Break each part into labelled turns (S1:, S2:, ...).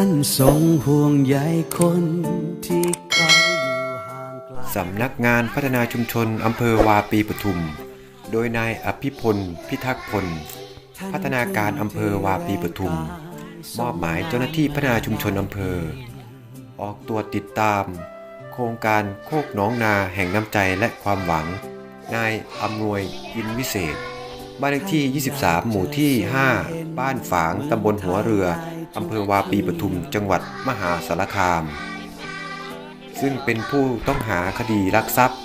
S1: ท่านทรงห่วงใยคนที่เขาอยู่ห่างไกล
S2: สำนักงานพัฒนาชุมชนอำเภอวาปีปทุม โดยนายอภิพล พิทักษ์พล พัฒนาการอำเภอวาปีปทุม มอบหมายเจ้าหน้าที่พัฒนาชุมชนอำเภอ ออกตรวติดตาม โครงการโคกหน้องนาแห่งน้ำใจและความหวัง นายอำนวยอินวิเศษ บ้านเลขที่ 23 หมู่ที่ 5 บ้านฝาง ตำบลหัวเรือ อำเภอวาปีปทุมจังหวัดมหาสารคาม ซึ่งเป็นผู้ต้องหาคดีลักทรัพย์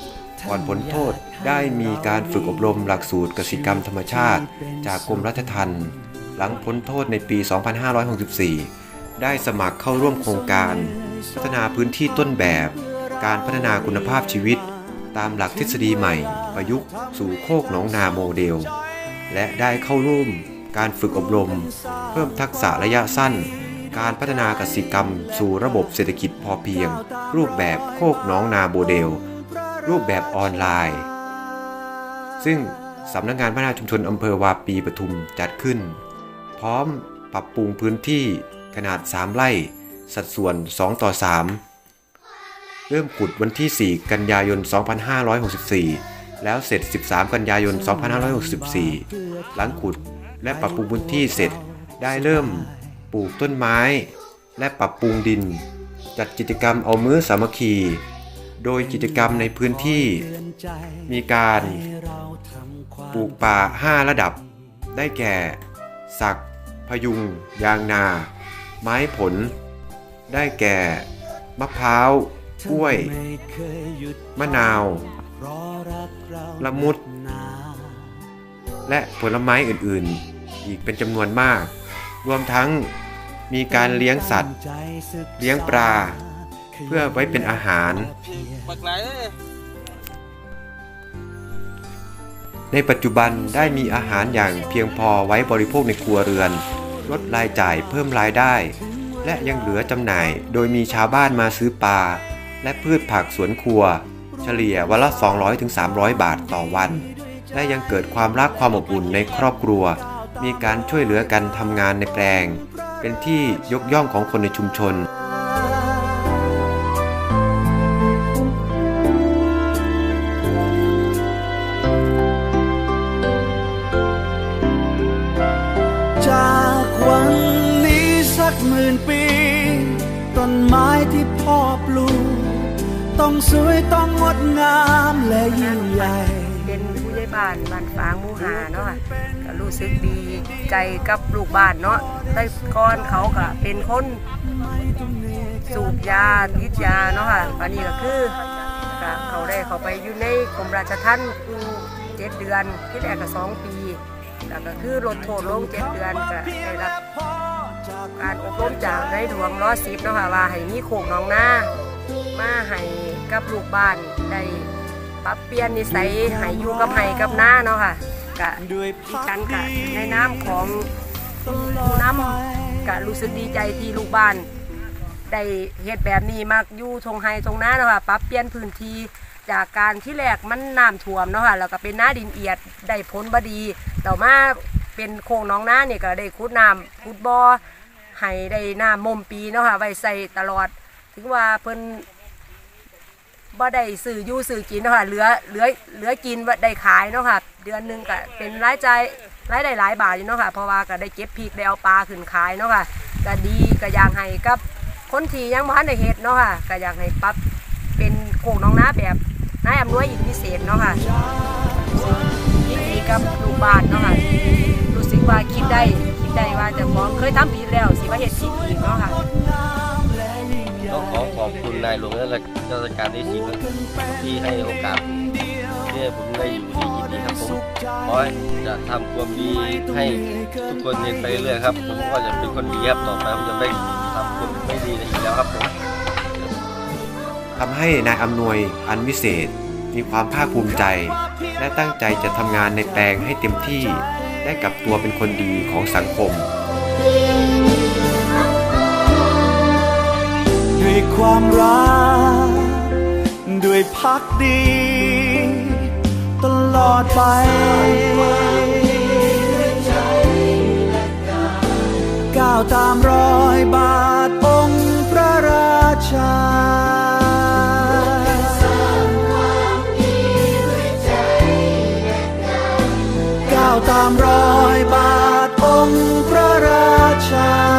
S2: ก่อนพ้นโทษได้มีการฝึกอบรมหลักสูตรกสิกรรมธรรมชาติ จากกรมราชทัณฑ์หลังพ้นโทษในปี 2564 ได้สมัครเข้าร่วมโครงการ พัฒนาพื้นที่ต้นแบบ การพัฒนาคุณภาพชีวิต ตามหลักทฤษฎีใหม่ ประยุกต์สู่โคกหนองนาโมเดล และได้เข้าร่วม การฝึกอบรม เพิ่มทักษะระยะสั้น การพัฒนากสิกรรม สู่ระบบเศรษฐกิจพอเพียง รูปแบบโคกหน้องนาโมเดล รูปแบบออนไลน์ ซึ่งสำนักงานพัฒนาชุมชนอำเภอวาปีปทุมจัดขึ้น พร้อมปรับปรุงพื้นที่ขนาด 3 ไร่ สัดส่วน 2 ต่อ 3 เริ่มขุดวันที่ 4 กันยายน 2564 แล้วเสร็จ 13 กันยายน 2564 หลังขุด และปรับปรุงพื้นที่เสร็จ ได้เริ่มปลูกต้นไม้ และปรับปรุงดิน จัดกิจกรรมเอามื้อสามัคคี โดยกิจกรรมในพื้นที่ มีการปลูกป่า 5 ระดับ ได้แก่ สัก พยุง ยางนา ไม้ผล ได้แก่ มะพร้าว กล้วย มะนาว ละมุด และผลไม้อื่น ๆ อีกเป็นจำนวนมาก รวมทั้งมีการเลี้ยงสัตว์ เลี้ยงปลา เพื่อไว้เป็นอาหาร ในปัจจุบันได้มีอาหารอย่างเพียงพอไว้บริโภคในครัวเรือน ลดรายจ่ายเพิ่มรายได้ และยังเหลือจำหน่ายโดยมีชาวบ้านมาซื้อปลา และพืชผักสวนครัว เฉลี่ยวันละ 200-300 บาทต่อวัน และยังเกิดความรักความอบอุ่นในครอบครัว มีการช่วยเหลือกันทำงานในแปลง เป็นที่ยกย่องของคนในชุมชน
S1: จากวันนี้สักหมื่นปี ต้นไม้ที่พ่อปลูก ต้องสวยต้องงดงามและยิ่งใหญ่
S3: เป็นผู้ใหญ่ บ้านบ้านฟางมูหาเนาะคะก็รู้สึกดีใจกับลูกบ้านเนาะแต่ก่อนเขาก็เป็นคนสูบยาติดยาเนาะค่ะตอนนี้ก็คือเขาได้เขาไปอยู่ในกรมราชทัณฑ์เจ็ดเดือนที่แรกก็สองปีแล้วก็คือลดโทษลงเจ็ดเดือนก็ได้รับการอบรมจากในหลวงร้อสิบเนาะค่ะว่าให้มีโขงน้องหน้ามาให้กับลูกบ้านได้ ปรับเปลี่ยนนิสัยให้อยู่กับไห้กับหน้าเนาะค่ะกะดิฉันกะในน้ำของผู้น้ำกะรู้สึกดีใจที่ลูกบ้านได้เฮ็ดแบบนี้มากอยู่ทงไฮทงหน้าเนาะค่ะปรับเปลี่ยนพื้นที่จากการที่แรกมันน้ำท่วมเนาะค่ะแล้วก็เป็นหน้าดินเอียดได้ผลบดีต่อมาเป็นโครงน้องหน้าเนี่ยก็ได้ขุดน้ำขุดบ่อให้ได้น้ำมมปีเนาะค่ะไว้ใส่ตลอด ถึงว่าเพิ่น บ่ได้ซื้ออยู่ซื้อกินเนาะค่ะเหลือเหลือเหลือกินว่ได้ขายเนาะค่ะ เดือนหนึงก็เป็นรายจ่ายรายได้หลายบาทอยู่เนาะค่ะเพราะว่าก็ได้เก็บพริกได้เอาปลาขึ้นขายเนาะค่ะก็ดีก็อยากให้กับคนที่ยังบ่ทันได้เฮ็ดเนาะค่ะก็อยากให้ปรับเป็นโคกน้องนาแบบนายอำนวยอินพิเศษเนาะค่ะยินดีกับลูกบ้านเนาะค่ะรู้สึกว่าคิดได้คิดได้ว่าเจะของเคยทำผิดแล้วสิมาเฮ็ดผิดอีกเนาะค่ะ
S4: ต้องขอขอบคุณนายหลวงและราชการที่สี่ที่ให้โอกาสที่ให้ผมได้อยู่ดียินดีครับผมขอจะทำความดีให้ทุกคนเห็นไปเรื่อยครับ ผมก็จะเป็นคนดีครับต่อไปผมจะไม่ทำคนไม่ดีอีกแล้วครับผม
S2: ทำให้นายอำนวยอันวิเศษมีความภาคภูมิใจ และตั้งใจจะทำงานในแปลงให้เต็มที่ ได้กลับตัวเป็นคนดีของสังคม
S1: ด้วยความรัก ด้วยพักดี ตลอดไปก้าวตามรอยบาทองพระราชาก้าวตามรอยบาทองพระราชา